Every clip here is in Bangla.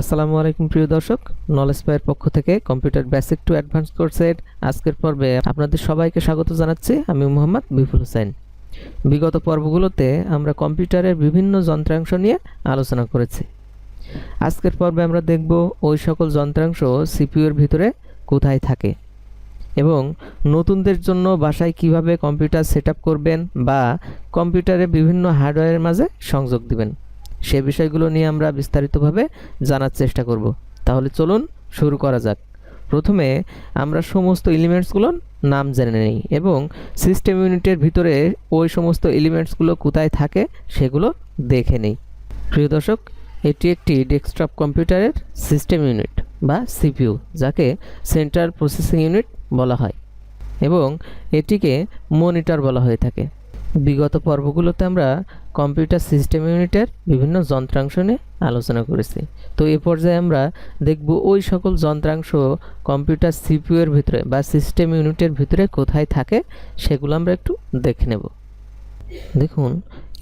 আসসালামু আলাইকুম, প্রিয় দর্শক। নলেজ পায়ের পক্ষ থেকে কম্পিউটার বেসিক টু অ্যাডভান্স কোর্সের আজকের পর্বে আপনাদের সবাইকে স্বাগত জানাচ্ছি। আমি মোহাম্মদ বিপুল হোসেন। বিগত পর্বগুলোতে আমরা কম্পিউটারের বিভিন্ন যন্ত্রাংশ নিয়ে আলোচনা করেছি। আজকের পর্বে আমরা দেখব ওই সকল যন্ত্রাংশ সিপিইউর ভিতরে কোথায় থাকে এবং নতুনদের জন্য বাসায় কীভাবে কম্পিউটার সেট করবেন বা কম্পিউটারে বিভিন্ন হার্ডওয়্যারের মাঝে সংযোগ দিবেন। সে বিষয়গুলো নিয়ে আমরা বিস্তারিতভাবে জানার চেষ্টা করব। তাহলে চলুন শুরু করা যাক। প্রথমে আমরা সমস্ত এলিমেন্টসগুলোর নাম জেনে নিই এবং সিস্টেম ইউনিটের ভিতরে ওই সমস্ত এলিমেন্টসগুলো কোথায় থাকে সেগুলো দেখে নিই। প্রিয় দর্শক, এটি একটি ডেস্কটপ কম্পিউটারের সিস্টেম ইউনিট বা সিপিইউ, যাকে সেন্ট্রাল প্রসেসিং ইউনিট বলা হয় এবং এটিকে মনিটর বলা হয়ে থাকে। বিগত পর্বগুলোতে আমরা কম্পিউটার সিস্টেম ইউনিটের বিভিন্ন যন্ত্রাংশ নিয়ে আলোচনা করেছি। তো এ পর্যায়ে আমরা দেখব ওই সকল যন্ত্রাংশ কম্পিউটার সিপিইউ এর ভিতরে বা সিস্টেম ইউনিটের ভিতরে কোথায় থাকে সেগুলো আমরা একটু দেখে নেব। দেখুন,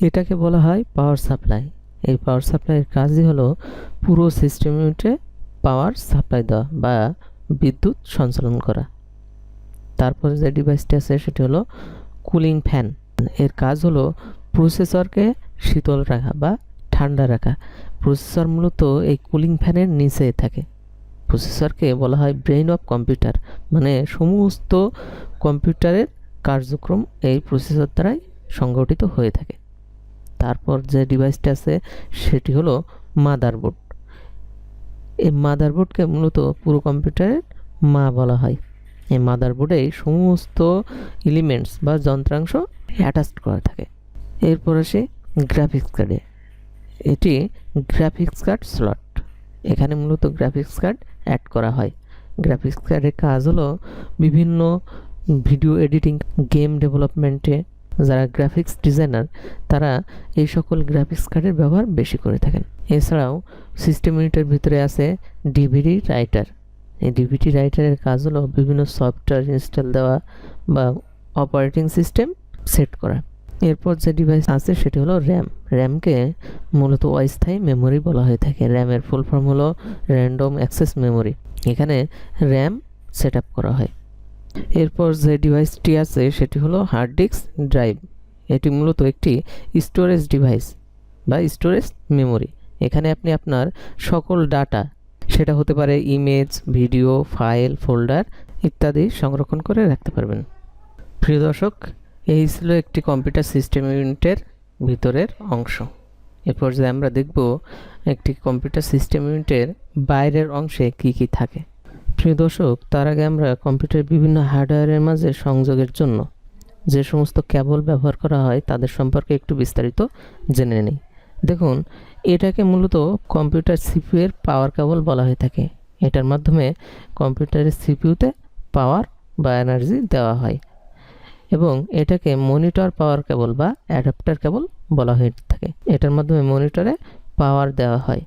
এটাকে বলা হয় পাওয়ার সাপ্লাই। এই পাওয়ার সাপ্লাইয়ের কাজই হলো পুরো সিস্টেম ইউনিটে পাওয়ার সাপ্লাই দেওয়া বা বিদ্যুৎ সঞ্চালন করা। তারপরে যে ডিভাইসটি আছে সেটি হলো কুলিং ফ্যান। এর কাজ হলো প্রসেসরকে শীতল রাখা বা ঠান্ডা রাখা। প্রসেসর মূলত এই কুলিং ফ্যানের নিচে থাকে। প্রসেসরকে বলা হয় ব্রেইন অফ কম্পিউটার মানে সমস্ত কম্পিউটারের কার্যক্রম এই প্রসেসর দ্বারাই সংগঠিত হয়ে থাকে। তারপর যে ডিভাইসটি আছে, সেটি হলো মাদারবোর্ড এই মাদারবোর্ডকে মূলত পুরো কম্পিউটারের মা বলা হয়। এই মাদারবোর্ডে সমস্ত এলিমেন্টস বা যন্ত্রাংশ অ্যাটাচড করা থাকে। এরপর আসে গ্রাফিক্স কার্ডে এটি গ্রাফিক্স কার্ড স্লট এখানে মূলত গ্রাফিক্স কার্ড অ্যাড করা হয়। গ্রাফিক্স কার্ডের কাজ হলো বিভিন্ন ভিডিও এডিটিং গেম ডেভেলপমেন্টে যারা গ্রাফিক্স ডিজাইনার তারা এই সকল গ্রাফিক্স কার্ডের ব্যবহার বেশি করে থাকেন। এছাড়াও সিস্টেম ইউনিটের ভিতরে আছে ডিভিডি রাইটার এই ডিভিডি রাইটারের কাজ হলো বিভিন্ন সফটওয়্যার ইনস্টল দেওয়া বা অপারেটিং সিস্টেম সেট করা। এরপর যে ডিভাইস আছে সেটি হলো র্যাম র্যামকে মূলত অস্থায়ী মেমোরি বলা হয়ে থাকে। র্যামের ফুল ফর্ম হলো র্যান্ডম অ্যাক্সেস মেমোরি এখানে র্যাম সেট করা হয়। এরপর যে ডিভাইসটি আছে সেটি হলো হার্ড ডিস্ক ড্রাইভ এটি মূলত একটি স্টোরেজ ডিভাইস বা স্টোরেজ মেমোরি এখানে আপনি আপনার সকল ডাটা সেটা হতে পারে ইমেজ ভিডিও ফাইল ফোল্ডার ইত্যাদি সংরক্ষণ করে রাখতে পারবেন। প্রিয় দর্শক এই ছিল একটি কম্পিউটার সিস্টেম ইউনিটের ভিতরের অংশ। এরপর যে আমরা দেখব একটি কম্পিউটার সিস্টেম ইউনিটের বাইরের অংশে কি কি থাকে। প্রিয় দর্শক, তার আগে আমরা কম্পিউটারের বিভিন্ন হার্ডওয়্যারের মাঝে সংযোগের জন্য যে সমস্ত কেবল ব্যবহার করা হয়, তাদের সম্পর্কে একটু বিস্তারিত জেনে নিই। দেখুন, এটাকে মূলত কম্পিউটার সিপিউ এর পাওয়ার কেবল বলা হয়ে থাকে। এটার মাধ্যমে কম্পিউটারের সিপিউতে পাওয়ার বা এনার্জি দেওয়া হয়। এবং এটাকে মনিটর পাওয়ার কেবল বা অ্যাডাপ্টার কেবল বলা হয়ে থাকে। এটার মাধ্যমে মনিটরে পাওয়ার দেওয়া হয়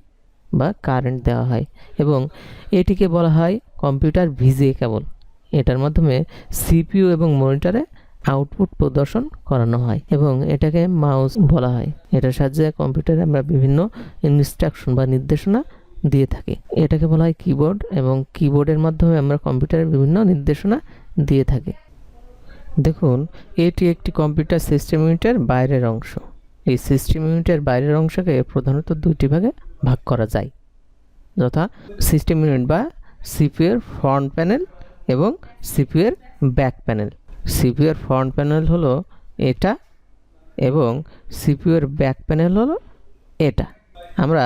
বা কারেন্ট দেওয়া হয় এবং এটিকে বলা হয় কম্পিউটার ভিজিএ কেবল এটার মাধ্যমে সিপিইউ এবং মনিটরে আউটপুট প্রদর্শন করানো হয় এবং এটাকে মাউস বলা হয়। এটার সাহায্যে কম্পিউটারে আমরা বিভিন্ন ইনস্ট্রাকশন বা নির্দেশনা দিয়ে থাকি। এটাকে বলা হয় কিবোর্ড এবং কিবোর্ডের মাধ্যমে আমরা কম্পিউটারে বিভিন্ন নির্দেশনা দিয়ে থাকি। দেখুন, এটি একটি কম্পিউটার সিস্টেম ইউনিটের বাইরের অংশ। এই সিস্টেম ইউনিটের বাইরের অংশকে প্রধানত দুইটি ভাগে ভাগ করা যায়। যথা সিস্টেম ইউনিট বা সিপিউর ফ্রন্ট প্যানেল এবং সিপিউর ব্যাক প্যানেল সিপিউর ফ্রন্ট প্যানেল হলো এটা এবং সিপিউর ব্যাক প্যানেল হলো এটা। আমরা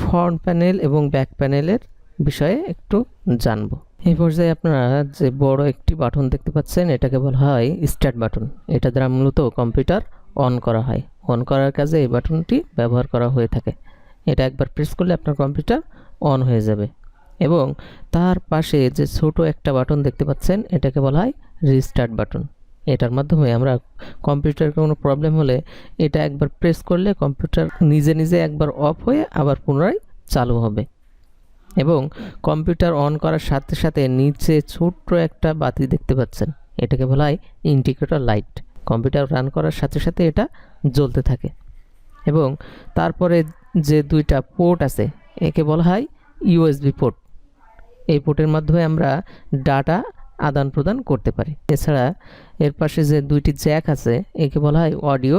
ফ্রন্ট প্যানেল এবং ব্যাক প্যানেলের বিষয়ে একটু জানব। এই পর্যায়ে আপনারা যে বড় একটি বাটন দেখতে পাচ্ছেন, এটাকে বলা হয় স্টার্ট বাটন। এটা দ্বারা মূলত কম্পিউটার অন করা হয়। অন করার কাজে এই বাটনটি ব্যবহার করা হয়ে থাকে। এটা একবার প্রেস করলে আপনার কম্পিউটার অন হয়ে যাবে। এবং তার পাশে যে ছোট একটা বাটন দেখতে পাচ্ছেন, এটাকে বলা হয় রিস্টার্ট বাটন। এটার মাধ্যমে আমরা কম্পিউটার কোনো প্রবলেম হলে এটা একবার প্রেস করলে কম্পিউটার নিজে নিজে একবার অফ হয়ে আবার পুনরায় চালু হবে। এবং কম্পিউটার অন করার সাথে সাথে নিচে ছোট্ট একটা বাতি দেখতে পাচ্ছেন। এটাকে বলা হয় ইন্ডিকেটর লাইট। কম্পিউটার রান করার সাথে সাথে এটা জ্বলতে থাকে। এবং তারপরে যে দুইটা পোর্ট আছে, একে বলা হয় ইউএসবি পোর্ট। এই পোর্টের মাধ্যমে আমরা ডাটা আদান প্রদান করতে পারি। এছাড়া এর পাশে যে দুইটি জ্যাক আছে, একে বলা হয় অডিও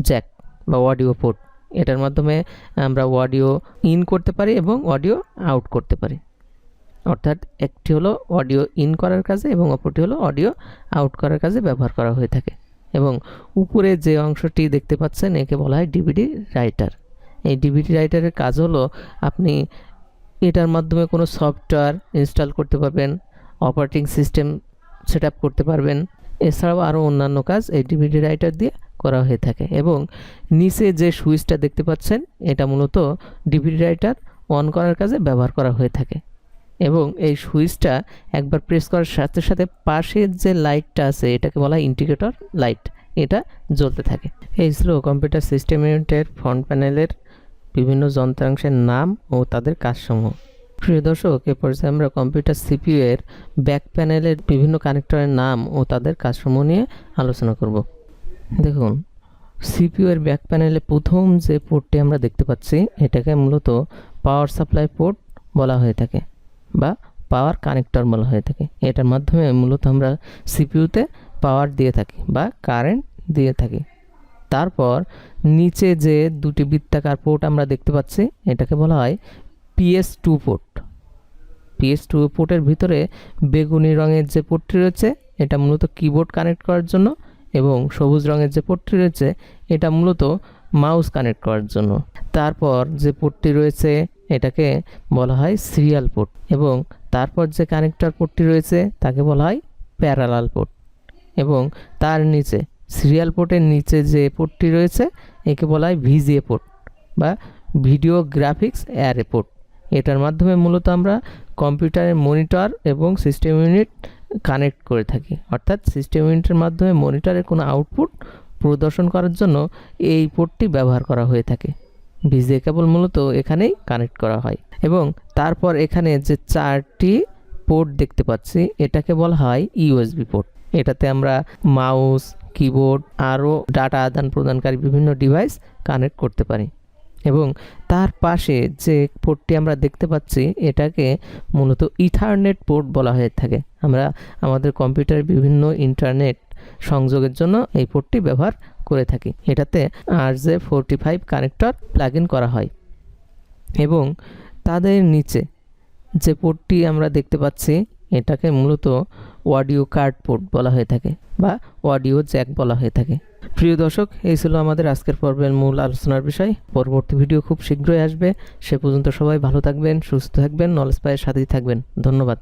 জ্যাক বা অডিও পোর্ট। এটার মাধ্যমে আমরা অডিও ইন করতে পারি এবং অডিও আউট করতে পারি। অর্থাৎ একটি হলো অডিও ইন করার কাজে এবং অপরটি হলো অডিও আউট করার কাজে ব্যবহার করা হয়ে থাকে। এবং উপরে যে অংশটি দেখতে পাচ্ছেন, একে বলা হয় ডিভিডি রাইটার এই ডিভিডি রাইটারের কাজ হলো আপনি এটার মাধ্যমে কোনো সফটওয়্যার ইনস্টল করতে পারবেন অপারেটিং সিস্টেম সেট করতে পারবেন। এছাড়াও আরও অন্যান্য কাজ এই ডিভিডি রাইটার দিয়ে করা হয়ে থাকে এবং নিচে যে সুইচটা দেখতে পাচ্ছেন, এটা মূলত ডিভিডি রাইটার অন করার কাজে ব্যবহার করা হয়ে থাকে এবং এই সুইচটা একবার প্রেস করার সাথে সাথে পাশের যে লাইটটা আছে, এটাকে বলা হয় ইন্ডিকেটর লাইট, এটা জ্বলতে থাকে। এই ছিল কম্পিউটার সিস্টেম ইউনিটের ফ্রন্ট প্যানেলের বিভিন্ন যন্ত্রাংশের নাম ও তাদের কাজসমূহ। প্রিয় দর্শক, এ পর্যায়ে আমরা কম্পিউটার সিপিইউ এর ব্যাক প্যানেলের বিভিন্ন কানেক্টরের নাম ও তাদের কাজসমূহ নিয়ে আলোচনা করব। দেখুন সিপিইউ এর ব্যাক প্যানেলে প্রথম যে পোর্টটি আমরা দেখতে পাচ্ছি, এটাকে মূলত পাওয়ার সাপ্লাই পোর্ট বলা হয়ে থাকে বা পাওয়ার কানেক্টর বলা হয়ে থাকে। এটার মাধ্যমে মূলত আমরা সিপিইউতে পাওয়ার দিয়ে থাকি বা কারেন্ট দিয়ে থাকি। তারপর নিচে যে দুটি বৃত্তাকার পোর্ট আমরা দেখতে পাচ্ছি, এটাকে বলা হয় PS two port PS two পোর্টের ভিতরে বেগুনি রঙের যে পোর্টটি রয়েছে, এটা মূলত কিবোর্ড কানেক্ট করার জন্য এবং সবুজ রঙের যে পোর্টটি রয়েছে, এটা মূলত মাউস কানেক্ট করার জন্য। তারপর যে পোর্টটি রয়েছে, এটাকে বলা হয় সিরিয়াল পোর্ট এবং তারপর যে কানেক্টর পোর্টটি রয়েছে, তাকে বলা হয় প্যারালাল পোর্ট এবং তার নিচে সিরিয়াল পোর্টের নিচে যে পোর্টটি রয়েছে, একে বলা হয় ভিজিএ পোর্ট বা ভিডিও গ্রাফিক্স অ্যারে পোর্ট এটার মাধ্যমে মূলত আমরা কম্পিউটারের মনিটর এবং সিস্টেম ইউনিট কানেক্ট করে থাকি। অর্থাৎ সিস্টেম ইউনিটের মাধ্যমে মনিটরের কোনো আউটপুট প্রদর্শন করার জন্য এই পোর্টটি ব্যবহার করা হয়ে থাকে। ভিজিএ কেবল মূলত এখানেই কানেক্ট করা হয়। এবং তারপর এখানে যে চারটি পোর্ট দেখতে পাচ্ছি, এটাকে বলা হয় ইউএসবি পোর্ট এটাতে আমরা মাউস কিবোর্ড আরও ডাটা আদান প্রদানকারী বিভিন্ন ডিভাইস কানেক্ট করতে পারি। এবং তার পাশে যে পোর্টটি আমরা দেখতে পাচ্ছি, এটাকে মূলত ইথারনেট পোর্ট বলা হয়ে থাকে। আমরা আমাদের কম্পিউটারের বিভিন্ন ইন্টারনেট সংযোগের জন্য এই পোর্টটি ব্যবহার করে থাকি। এটাতে R J forty five connector plug in করা হয়। এবং তাদের নিচে যে পোর্টটি আমরা দেখতে পাচ্ছি, এটাকে মূলত অডিও কার্ড পোর্ট বলা হয়ে থাকে বা অডিও জ্যাক বলা হয়ে থাকে। প্রিয় দর্শক, এই ছিল আমাদের আজকের পর্বের মূল আলোচনার বিষয়। পরবর্তী ভিডিও খুব শীঘ্রই আসবে। সে পর্যন্ত সবাই ভালো থাকবেন, সুস্থ থাকবেন নলেজ পায়ের সাথেই থাকবেন। ধন্যবাদ।